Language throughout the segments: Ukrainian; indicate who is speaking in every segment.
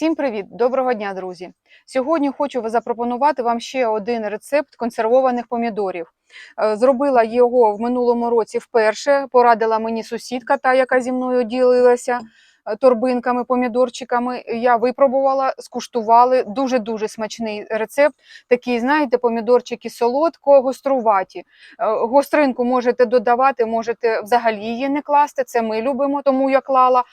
Speaker 1: Всім привіт! Доброго дня, друзі! Сьогодні хочу запропонувати вам ще один рецепт консервованих помідорів. Е, Зробила його в минулому році вперше. Порадила мені сусідка, та яка зі мною ділилася е, торбинками, помідорчиками. Я випробувала, скуштували. Дуже дуже смачний рецепт. Такий, знаєте, помідорчики солодко, гоструваті. Е, Гостринку можете додавати, можете взагалі її не класти. Це ми любимо, тому я клала.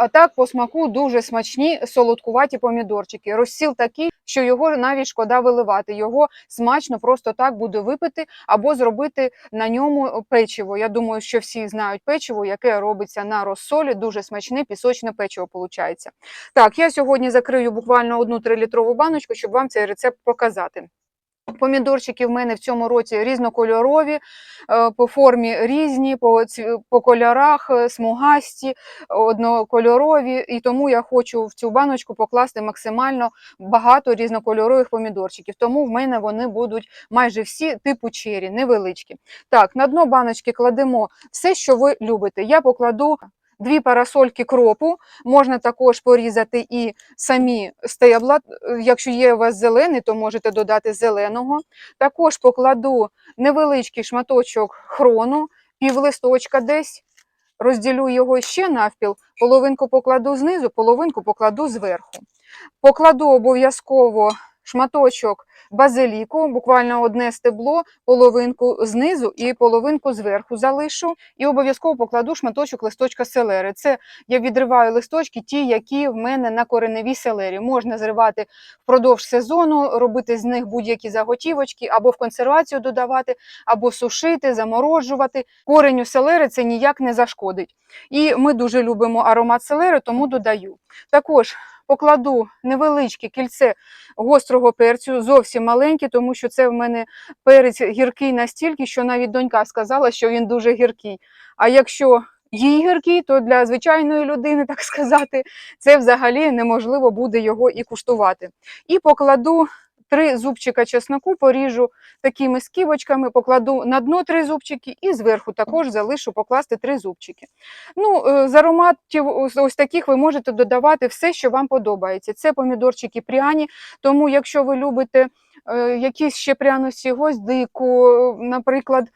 Speaker 1: А так по смаку дуже смачні солодкуваті помідорчики. Розсіл такий, що його навіть шкода виливати. Його смачно просто так буде випити або зробити на ньому печиво. Я думаю, що всі знають печиво, яке робиться на розсолі. Дуже смачне пісочне печиво виходить. Так, я сьогодні закрию буквально одну 3-літрову баночку, щоб вам цей рецепт показати. Помідорчики в мене в цьому році різнокольорові, е, по формі різні, по, по кольорах е, смугасті, однокольорові. І тому я хочу в цю баночку покласти максимально багато різнокольорових помідорчиків. Тому в мене вони будуть майже всі типу чері, невеличкі. Так, на дно баночки кладемо все, що ви любите. Я покладу. Дві парасольки кропу, можна також порізати і самі стебла. Якщо є у вас зелений, то можете додати зеленого. Також покладу невеличкий шматочок хрону, пів листочка десь. Розділю його ще навпіл, половинку покладу знизу, половинку покладу зверху. Покладу обов'язково шматочок базиліку, буквально одне стебло, половинку знизу і половинку зверху залишу. І обов'язково покладу шматочок листочка селери. Це я відриваю листочки, ті, які в мене на кореневій селері. Можна зривати впродовж сезону, робити з них будь-які заготівочки, або в консервацію додавати, або сушити, заморожувати. Кореню селери це ніяк не зашкодить. І ми дуже любимо аромат селери, тому додаю. Також покладу невеличке кільце гострого перцю, зовсім маленьке, тому що це в мене перець гіркий настільки, що навіть донька сказала, що він дуже гіркий. А якщо їй гіркий, то для звичайної людини, так сказати, це взагалі неможливо буде його і куштувати. І покладу три зубчика чесноку, поріжу такими сківочками, покладу на дно три зубчики і зверху також залишу покласти три зубчики. Ну, е, з ароматів ось, таких ви можете додавати все, що вам подобається. Це помідорчики пряні, тому якщо ви любите е, якісь ще пряності, гвоздику, е, наприклад.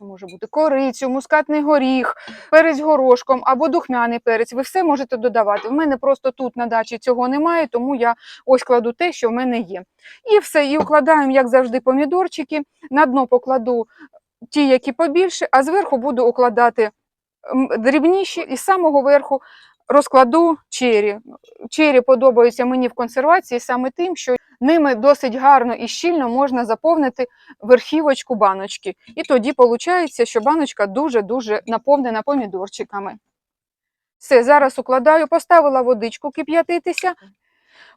Speaker 1: Що може бути корицю, мускатний горіх, перець горошком або духмяний перець. Ви все можете додавати. В мене просто тут на дачі цього немає, тому я ось кладу те, що в мене є. І все, і укладаємо, як завжди, помідорчики. На дно покладу ті, які побільше, а зверху буду укладати дрібніші, і з самого верху розкладу чері. Чері подобаються мені в консервації саме тим, що ними досить гарно і щільно можна заповнити верхівочку баночки. І тоді виходить, що баночка дуже-дуже наповнена помідорчиками. Все, зараз укладаю, поставила водичку кип'ятитися,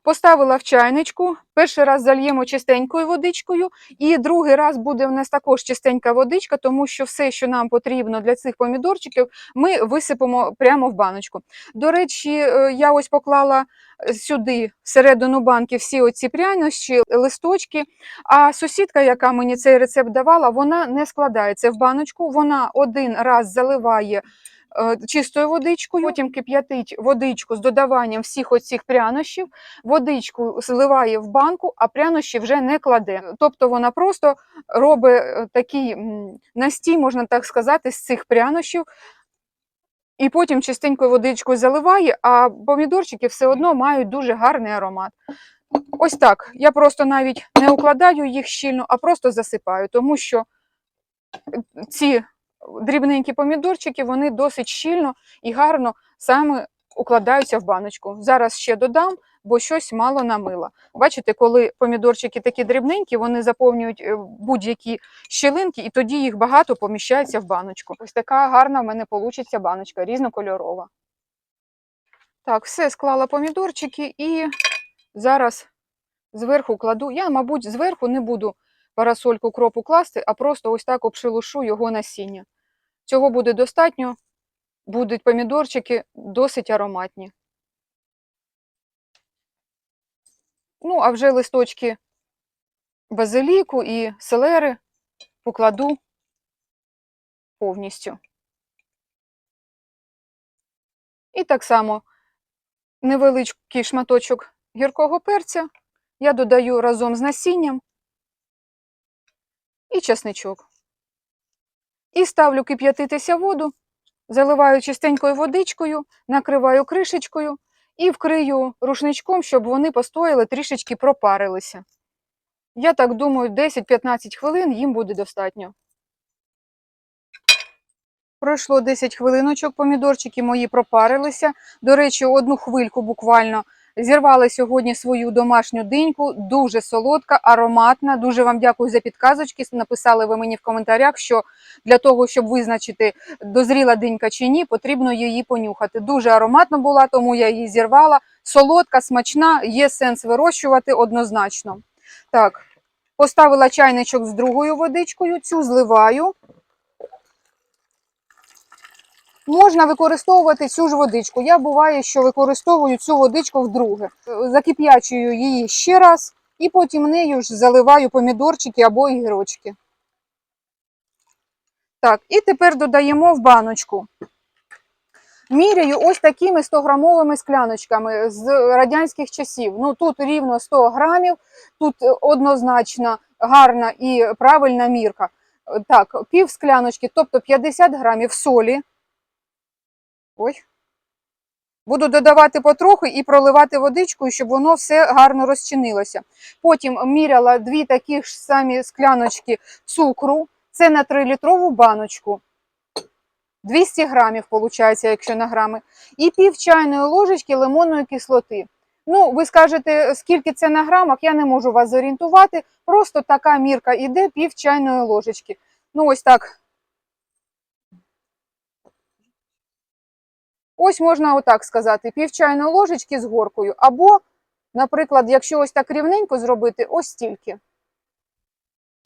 Speaker 1: поставила в чайничку. Перший раз зальємо чистенькою водичкою, і другий раз буде в нас також чистенька водичка, тому що все, що нам потрібно для цих помідорчиків, ми висипемо прямо в баночку. До речі, е, я ось поклала сюди, всередину банки, всі оці прянощі, листочки. А сусідка, яка мені цей рецепт давала, вона не складається в баночку, вона один раз заливає е, чистою водичкою, потім кип'ятить водичку з додаванням всіх оцих прянощів, водичку зливає в банку, а прянощі вже не кладе. Тобто вона просто робить е, такий настій, можна так сказати, з цих прянощів. І потім чистенькою водичкою заливає, а помідорчики все одно мають дуже гарний аромат. Ось так. Я просто навіть не укладаю їх щільно, а просто засипаю, тому що ці дрібненькі помідорчики вони досить щільно і гарно саме укладаються в баночку. Зараз ще додам, бо щось мало намила. Бачите, коли помідорчики такі дрібненькі, вони заповнюють е, будь-які щілинки, і тоді їх багато поміщається в баночку. Ось така гарна в мене получиться баночка, різнокольорова. Так, все, склала помідорчики і зараз зверху кладу. Я, мабуть, зверху не буду парасольку кропу класти, а просто ось так обшелушу його насіння. Цього буде достатньо, будуть помідорчики досить ароматні. Ну, а вже листочки базиліку і селери покладу повністю. І так само невеличкий шматочок гіркого перця. Я додаю разом з насінням і чесничок. І ставлю кип'ятитися воду, заливаю чистенькою водичкою, накриваю кришечкою і вкрию рушничком, щоб вони постояли, трішечки пропарилися. Я так думаю, 10-15 хвилин їм буде достатньо. Пройшло 10 хвилиночок, помідорчики мої пропарилися. До речі, одну хвильку буквально зірвали сьогодні свою домашню диньку, дуже солодка, ароматна. Дуже вам дякую за підказочки. Написали ви мені в коментарях, що для того, щоб визначити, дозріла динька чи ні, потрібно її понюхати. Дуже ароматна була, тому я її зірвала. Солодка, смачна, є сенс вирощувати однозначно. Так, поставила чайничок з другою водичкою, цю зливаю. Можна використовувати цю ж водичку. Я буває, що використовую цю водичку вдруге. Закип'ячую її ще раз і потім нею ж заливаю помідорчики або огірочки. Так, і тепер додаємо в баночку. Міряю ось такими 100-грамовими скляночками з радянських часів. Ну тут рівно 100 грамів, тут однозначно гарна і правильна мірка. Так, пів скляночки, тобто 50 грамів солі. Ой. Буду додавати потрохи і проливати водичкою, щоб воно все гарно розчинилося. Потім міряла дві такі ж самі скляночки цукру. Це на 3-літрову баночку. 200 грамів, виходить, якщо на грами. І пів чайної ложечки лимонної кислоти. Ну, ви скажете, скільки це на грамах, я не можу вас зорієнтувати. Просто така мірка іде пів чайної ложечки. Ну, ось так Ось можна отак сказати: пів чайної ложечки з горкою. Або, наприклад, якщо ось так рівненько зробити, ось стільки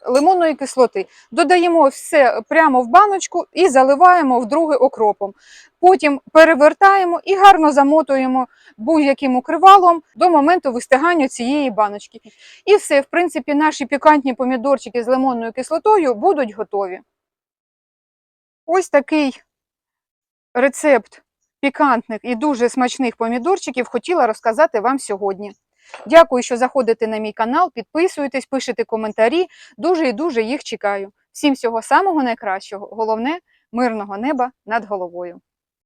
Speaker 1: лимонної кислоти. Додаємо все прямо в баночку і заливаємо вдруге окропом. Потім перевертаємо і гарно замотуємо будь-яким укривалом до моменту вистигання цієї баночки. І все, в принципі, наші пікантні помідорчики з лимонною кислотою будуть готові. Ось такий рецепт пікантних і дуже смачних помідорчиків хотіла розказати вам сьогодні. Дякую, що заходите на мій канал, підписуєтесь, пишете коментарі. Дуже і дуже їх чекаю. Всім всього самого найкращого. Головне мирного неба над головою.